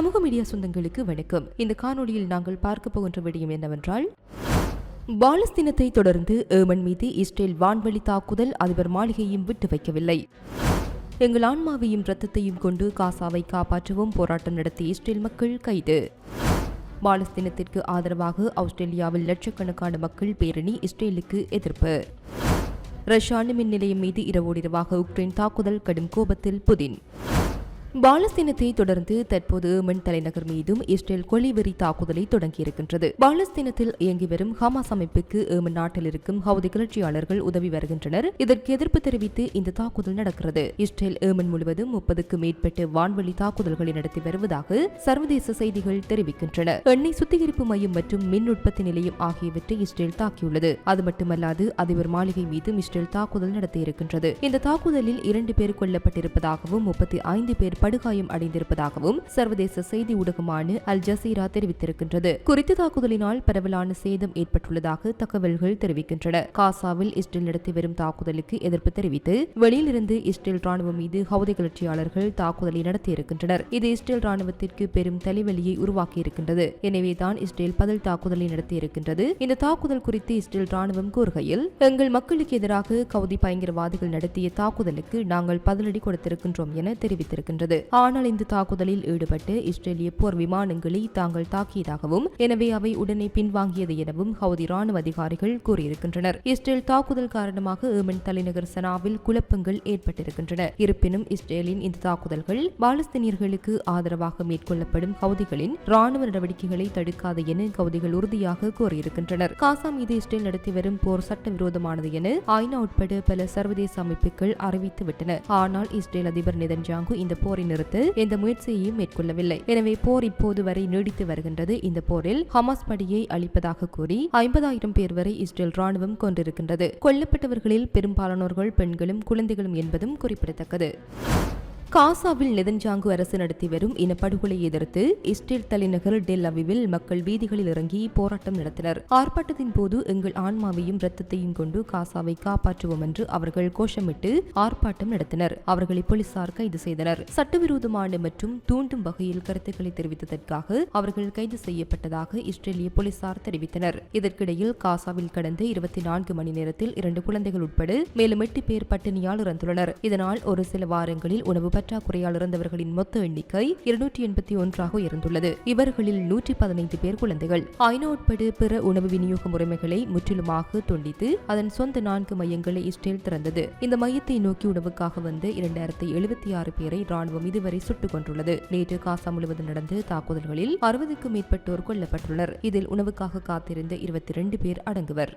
சமூக மீடியா சொந்தங்களுக்கு வணக்கம். இந்த காணொளியில் நாங்கள் பார்க்க போகின்ற விடயம் என்னவென்றால் பாலஸ்தீனத்தை தொடர்ந்து ஏமன் மீது இஸ்ரேல் வான்வழி தாக்குதல் அதிபர் மாளிகையும் விட்டு வைக்கவில்லை. எங்கள் ஆன்மாவையும் இரத்தத்தையும் கொண்டு காசாவை காப்பாற்றவும் போராட்டம் நடத்திய இஸ்ரேல் மக்கள் கைது. பாலஸ்தீனத்திற்கு ஆதரவாக ஆஸ்திரேலியாவில் லட்சக்கணக்கான மக்கள் பேரணி இஸ்ரேலுக்கு எதிர்ப்பு. ரஷ்ய அணுமின் நிலையம் மீது இரவோடிரவாக உக்ரைன் தாக்குதல் கடும் கோபத்தில் புதின். பாலஸ்தீனத்தை தொடர்ந்து தற்போது ஏமன் தலைநகர் மீதும் இஸ்ரேல் கொலிவெறி தாக்குதலை தொடங்கியிருக்கின்றது. பாலஸ்தீனத்தில் இயங்கி வரும் ஹமாஸ் அமைப்புக்கு ஏமன் நாட்டில் இருக்கும் ஹவுதி கிளர்ச்சியாளர்கள் உதவி வருகின்றனர். இதற்கு எதிர்ப்பு தெரிவித்து இந்த தாக்குதல் நடக்கிறது. இஸ்ரேல் ஏமன் முழுவதும் முப்பதுக்கு மேற்பட்ட வான்வழி தாக்குதல்களை நடத்தி வருவதாக சர்வதேச செய்திகள் தெரிவிக்கின்றன. எண்ணெய் சுத்திகரிப்பு மையம் மற்றும் மின் உற்பத்தி நிலையம் ஆகியவற்றை இஸ்ரேல் தாக்கியுள்ளது. அது மட்டுமல்லாது அதிபர் மாளிகை மீதும் இஸ்ரேல் தாக்குதல் நடத்தியிருக்கின்றது. இந்த தாக்குதலில் இரண்டு பேர் கொல்லப்பட்டிருப்பதாகவும் முப்பத்தி ஐந்து பேர் படுகாயம் அடைந்திருப்பதாகவும் சர்வதேச செய்தி ஊடகமான அல் ஜசீரா தெரிவித்திருக்கின்றது. குறித்த தாக்குதலினால் பரவலான சேதம் ஏற்பட்டுள்ளதாக தகவல்கள் தெரிவிக்கின்றன. காசாவில் இஸ்ரேல் நடத்தி வரும் தாக்குதலுக்கு எதிர்ப்பு தெரிவித்து வெளியிலிருந்து இஸ்ரேல் ராணுவம் மீது ஹவுதி கிளர்ச்சியாளர்கள் தாக்குதலை நடத்தியிருக்கின்றனர். இது இஸ்ரேல் ராணுவத்திற்கு பெரும் தலைவலியை உருவாக்கியிருக்கின்றது. எனவேதான் இஸ்ரேல் பதில் தாக்குதலை நடத்தியிருக்கின்றது. இந்த தாக்குதல் குறித்து இஸ்ரேல் ராணுவம் கூறுகையில் எங்கள் மக்களுக்கு எதிராக கவுதி பயங்கரவாதிகள் நடத்திய தாக்குதலுக்கு நாங்கள் பதிலடி கொடுத்திருக்கின்றோம் என தெரிவித்திருக்கின்றது. ஆனால் இந்த தாக்குதலில் ஈடுபட்டு இஸ்ரேலிய போர் விமானங்களை தாங்கள் தாக்கியதாகவும் எனவே அவை உடனே பின்வாங்கியது எனவும் ஹவுதி ராணுவ அதிகாரிகள் கூறியிருக்கின்றனர். இஸ்ரேல் தாக்குதல் காரணமாக ஏமன் தலைநகர் சனாவில் குழப்பங்கள் ஏற்பட்டிருக்கின்றன. இருப்பினும் இஸ்ரேலின் இந்த தாக்குதல்கள் பாலஸ்தீனியர்களுக்கு ஆதரவாக மேற்கொள்ளப்படும் ஹவுதிகளின் ராணுவ நடவடிக்கைகளை தடுக்காது என ஹவுதிகள் உறுதியாக கூறியிருக்கின்றனர். காசா மீது இஸ்ரேல் நடத்தி வரும் போர் சட்டவிரோதமானது என ஐநா உட்பட பல சர்வதேச அமைப்புகள் அறிவித்துவிட்டன. ஆனால் இஸ்ரேல் அதிபர் நிதன்ஜாங்கு இந்த போரை நிறுத்த எந்த முயற்சியையும் மேற்கொள்ளவில்லை. எனவே போர் இப்போது வரை நீடித்து வருகின்றது. இந்த போரில் ஹமாஸ் படியை அளிப்பதாக கூறி ஐம்பதாயிரம் பேர் வரை இஸ்ரேல் ராணுவம் கொண்டிருக்கின்றது. கொல்லப்பட்டவர்களில் பெரும்பாலானோர்கள் பெண்களும் குழந்தைகளும் என்பதும் குறிப்பிடத்தக்கது. காசாவில் நெதன்ஜாங்கு அரசு நடத்தி வரும் இனப்படுகொலை எதிர்த்து இஸ்ரேல் தலைநகர் டெல் அவிவில் மக்கள் வீதிகளில் இறங்கி போராட்டம் நடத்தினர். ஆர்ப்பாட்டத்தின் போது எங்கள் ஆன்மாவையும் ரத்தத்தையும் கொண்டு காசாவை காப்பாற்றுவோம் என்று அவர்கள் கோஷமிட்டு ஆர்ப்பாட்டம் நடத்தினர். அவர்களை போலீசார் கைது செய்தனர். சட்டவிரோதமான மற்றும் தூண்டும் வகையில் கருத்துக்களை தெரிவித்ததற்காக அவர்கள் கைது செய்யப்பட்டதாக இஸ்ரேலிய போலீசார் தெரிவித்தனர். இதற்கிடையில் காசாவில் கடந்த இருபத்தி நான்கு மணி நேரத்தில் இரண்டு குழந்தைகள் உட்பட மேலும் எட்டு பேர் பட்டினியால் இறந்துள்ளனர். இதனால் ஒரு சில வாரங்களில் உணவு பற்றாக்குறையால் இறந்தவர்களின் மொத்த எண்ணிக்கை இருநூற்றி எண்பத்தி ஒன்றாக உயர்ந்துள்ளது. இவர்களில் நூற்றி பதினைந்து பேர் குழந்தைகள். ஐநா உட்பட பிற உணவு விநியோக முறைமைகளை முற்றிலுமாக துண்டித்து அதன் சொந்த நான்கு மையங்களை இஸ்ரேல் திறந்தது. இந்த மையத்தை நோக்கி உணவுக்காக வந்த இரண்டாயிரத்தி எழுபத்தி ஆறு பேரை ராணுவம் இதுவரை சுட்டுக் கொண்டுள்ளது நேற்று காசா முழுவதும் நடந்த தாக்குதல்களில் அறுபதுக்கும் மேற்பட்டோர் கொல்லப்பட்டுள்ளனர். இதில் உணவுக்காக காத்திருந்த இருபத்தி இரண்டு பேர் அடங்குவர்.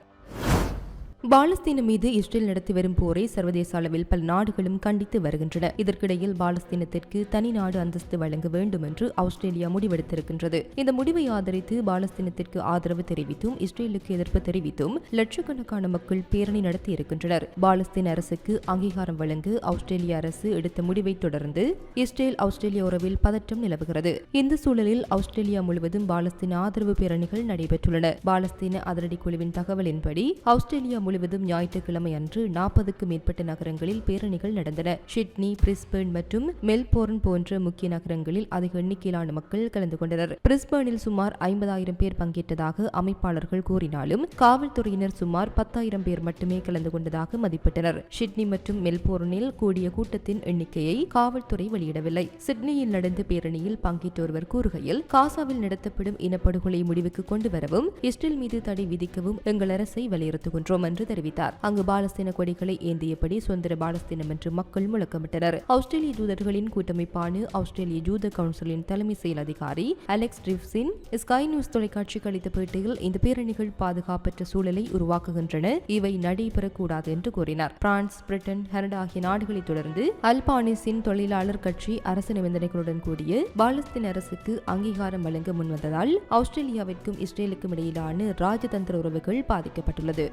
பாலஸ்தீனம் மீது இஸ்ரேல் நடத்தி வரும் போரை சர்வதேச அளவில் பல நாடுகளும் கண்டித்து வருகின்றன. இதற்கிடையில் பாலஸ்தீனத்திற்கு தனி நாடு அந்தஸ்து வழங்க வேண்டும் என்று ஆஸ்திரேலியா முடிவெடுத்திருக்கின்றது. இந்த முடிவை ஆதரித்து பாலஸ்தீனத்திற்கு ஆதரவு தெரிவித்தும் இஸ்ரேலுக்கு எதிர்ப்பு தெரிவித்தும் லட்சக்கணக்கான மக்கள் பேரணி நடத்தியிருக்கின்றனர். பாலஸ்தீன் பாலஸ்தீன அரசுக்கு அங்கீகாரம் வழங்க ஆஸ்திரேலிய அரசு எடுத்த முடிவை தொடர்ந்து இஸ்ரேல் ஆஸ்திரேலிய உறவில் பதற்றம் நிலவுகிறது. இந்த சூழலில் ஆஸ்திரேலியா முழுவதும் பாலஸ்தீன ஆதரவு பேரணிகள் நடைபெற்றுள்ளன. பாலஸ்தீன அதிரடி குழுவின் தகவலின்படி ஆஸ்திரேலியா முழுவதும் ஞாயிற்றுக்கிழமை அன்று நாற்பதுக்கும் மேற்பட்ட நகரங்களில் பேரணிகள் நடந்தன. ஷிட்னி பிரிஸ்பர்ன் மற்றும் மெல்போர்ன் போன்ற முக்கிய நகரங்களில் அதிக எண்ணிக்கையிலான மக்கள் கலந்து கொண்டனர். பிரிஸ்பர்னில் சுமார் ஐம்பதாயிரம் பேர் பங்கேற்றதாக அமைப்பாளர்கள் கூறினாலும் காவல்துறையினர் சுமார் பத்தாயிரம் பேர் மட்டுமே கலந்து கொண்டதாக மதிப்பிட்டனர். ஷிட்னி மற்றும் மெல்போர்னில் கூடிய கூட்டத்தின் எண்ணிக்கையை காவல்துறை வெளியிடவில்லை. சிட்னியில் நடந்த பேரணியில் பங்கேற்ற ஒருவர் கூறுகையில் காசாவில் நடத்தப்படும் இனப்படுகொலை முடிவுக்கு கொண்டு வரவும் இஸ்ரேல் மீது தடை விதிக்கவும் எங்கள் அரசை வலியுறுத்துகின்றோம் என்று தெரிவித்தார். அங்கு பாலஸ்தீன கொடிகளை ஏந்தியபடி சுதந்திர பாலஸ்தீனம் என்று மக்கள் முழக்கமிட்டனர். ஆஸ்திரேலிய தூதர்களின் கூட்டமைப்பான ஆஸ்திரேலிய ஜூத கவுன்சிலின் தலைமை செயல் அதிகாரி அலெக்ஸ் ட்ரிப்சின் ஸ்கை நியூஸ் தொலைக்காட்சிக்கு அளித்த பேட்டியில் இந்த பேரணிகள் பாதுகாப்பற்ற சூழலை உருவாக்குகின்றன. இவை நடைபெறக்கூடாது என்று கூறினார். பிரான்ஸ் பிரிட்டன் கனடா ஆகிய நாடுகளை தொடர்ந்து அல்பானிஸின் தொழிலாளர் கட்சி அரசு நிபந்தனைகளுடன் கூடிய பாலஸ்தீன அரசுக்கு அங்கீகாரம் வழங்க முன்வந்ததால் ஆஸ்திரேலியாவிற்கும் இஸ்ரேலுக்கும் இடையிலான ராஜதந்திர உறவுகள் பாதிக்கப்பட்டுள்ளது.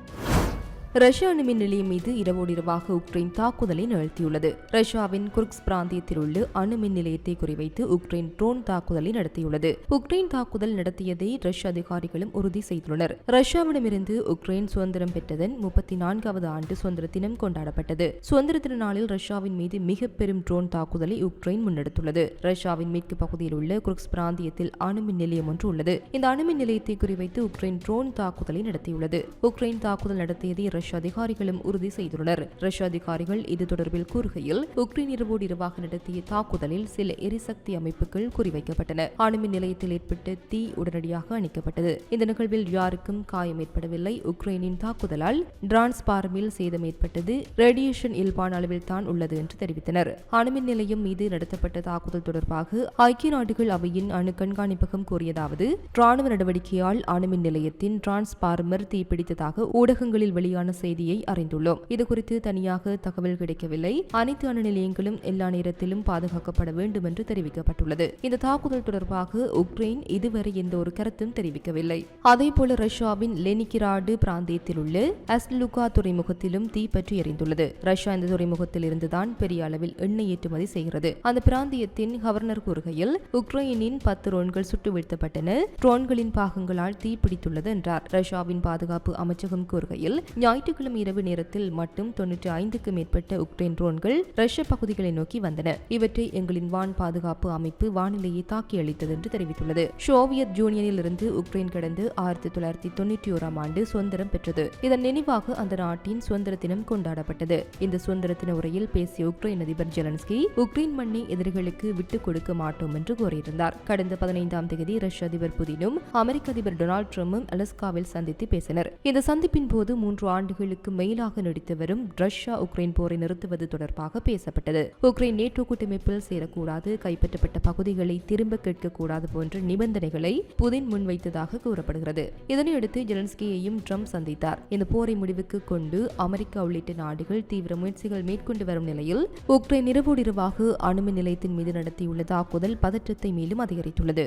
ரஷ்ய அணுமின் நிலையம் மீது இரவோடு இரவாக உக்ரைன் தாக்குதலை நிகழ்த்தியுள்ளது. ரஷ்யாவின் குர்க்ஸ் பிராந்தியத்தில் உள்ள அணுமின் நிலையத்தை குறிவைத்து உக்ரைன் ட்ரோன் தாக்குதலை நடத்தியுள்ளது. உக்ரைன் தாக்குதல் நடத்தியதை ரஷ்ய அதிகாரிகளும் உறுதி செய்துள்ளனர். ரஷ்யாவிடமிருந்து உக்ரைன் சுதந்திரம் பெற்றதன் முப்பத்தி நான்காவது ஆண்டு சுதந்திர தினம் கொண்டாடப்பட்டது. சுதந்திர தின நாளில் ரஷ்யாவின் மீது மிக பெரும் ட்ரோன் தாக்குதலை உக்ரைன் முன்னெடுத்துள்ளது. ரஷ்யாவின் மேற்கு பகுதியில் உள்ள குர்க்ஸ் பிராந்தியத்தில் அணுமின் நிலையம் ஒன்று உள்ளது. இந்த அணுமின் நிலையத்தை குறிவைத்து உக்ரைன் ட்ரோன் தாக்குதலை நடத்தியுள்ளது. உக்ரைன் தாக்குதல் நடத்தியதை ரஷ்ய அதிகாரிகளும் உறுதி செய்துள்ளனர். ரஷ்ய அதிகாரிகள் இது தொடர்பில் கூறுகையில் உக்ரைன் இரவோடு இரவாக நடத்திய தாக்குதலில் சில எரிசக்தி அமைப்புகள் குறிவைக்கப்பட்டன. அணுமின் நிலையத்தில் ஏற்பட்ட தீ உடனடியாக அணைக்கப்பட்டது. இந்த நிகழ்வில் யாருக்கும் காயம் ஏற்படவில்லை. உக்ரைனின் தாக்குதலால் டிரான்ஸ்பார்மில் சேதம் ஏற்பட்டது. ரேடியேஷன் இயல்பான அளவில் தான் உள்ளது என்று தெரிவித்தனர். அணுமின் நிலையம் மீது நடத்தப்பட்ட தாக்குதல் தொடர்பாக ஐக்கிய நாடுகள் அவையின் அணு கண்காணிப்பகம் கூறியதாவது ராணுவ நடவடிக்கையால் அணுமின் நிலையத்தின் டிரான்ஸ்பார்மர் தீப்பிடித்ததாக ஊடகங்களில் வெளியான செய்தியை அறிந்துள்ளோம். இதுகுறித்து தனியாக தகவல் கிடைக்கவில்லை. அனைத்து அணு நிலையங்களும் எல்லா நேரத்திலும் பாதுகாக்கப்பட வேண்டும் என்று தெரிவிக்கப்பட்டுள்ளது. இந்த தாக்குதல் தொடர்பாக உக்ரைன் இதுவரை எந்த ஒரு கருத்தும் தெரிவிக்கவில்லை. அதேபோல ரஷ்யாவின் லெனிகிராடு பிராந்தியத்தில் உள்ள அஸ்லுகா துறைமுகத்திலும் தீ பற்றி எரிந்துள்ளது. ரஷ்யா இந்த துறைமுகத்தில் இருந்துதான் பெரிய அளவில் எண்ணெய் ஏற்றுமதி செய்கிறது. அந்த பிராந்தியத்தின் கவர்னர் கூறுகையில் உக்ரைனின் பத்து ட்ரோன்கள் சுட்டு வீழ்த்தப்பட்டன. ட்ரோன்களின் பாகங்களால் தீ பிடித்துள்ளது என்றார். ரஷ்யாவின் பாதுகாப்பு அமைச்சகம் கூறுகையில் ஞாயிற்றுக்கிழமை இரவு நேரத்தில் மட்டும் தொன்னூற்றி ஐந்துக்கு மேற்பட்ட உக்ரைன் ட்ரோன்கள் ரஷ்ய பகுதிகளை நோக்கி வந்தன. இவற்றை எங்களின் வான் பாதுகாப்பு அமைப்பு வானிலையை தாக்கி அளித்தது என்று தெரிவித்துள்ளது. சோவியத் யூனியனில் இருந்து உக்ரைன் கடந்து ஆயிரத்தி தொள்ளாயிரத்தி தொன்னூற்றி ஓராம் ஆண்டு சுதந்திரம் பெற்றது. இதன் நினைவாக அந்த நாட்டின் சுதந்திர தினம் கொண்டாடப்பட்டது. இந்த சுதந்திர தின உரையில் பேசிய உக்ரைன் அதிபர் ஜெலன்ஸ்கி உக்ரைன் மண்ணை எதிரிகளுக்கு விட்டுக் கொடுக்க மாட்டோம் என்று கூறியிருந்தார். கடந்த பதினைந்தாம் தேதி ரஷ்ய அதிபர் புதினும் அமெரிக்க அதிபர் டொனால்டு ட்ரம்பும் அலஸ்காவில் சந்தித்து பேசினர். இந்த சந்திப்பின் போது மூன்று ஆண்டு ஆண்டுகளுக்கு மேலாக நடித்து வரும் ரஷ்யா உக்ரைன் போரை நிறுத்துவது தொடர்பாக பேசப்பட்டது. உக்ரைன் நேட்டோ கூட்டமைப்பில் சேரக்கூடாது கைப்பற்றப்பட்ட பகுதிகளை திரும்ப கேட்கக்கூடாது போன்ற நிபந்தனைகளை புதின் முன்வைத்ததாக கூறப்படுகிறது. இதனையடுத்து ஜெலன்ஸ்கியையும் ட்ரம்ப் சந்தித்தார். இந்த போரை முடிவுக்கு கொண்டு அமெரிக்கா உள்ளிட்ட நாடுகள் தீவிர முயற்சிகள் மேற்கொண்டு வரும் நிலையில் உக்ரைன் இரவோடிரவாக அணுமின் நிலையத்தின் மீது நடத்தியுள்ள தாக்குதல் பதற்றத்தை மேலும் அதிகரித்துள்ளது.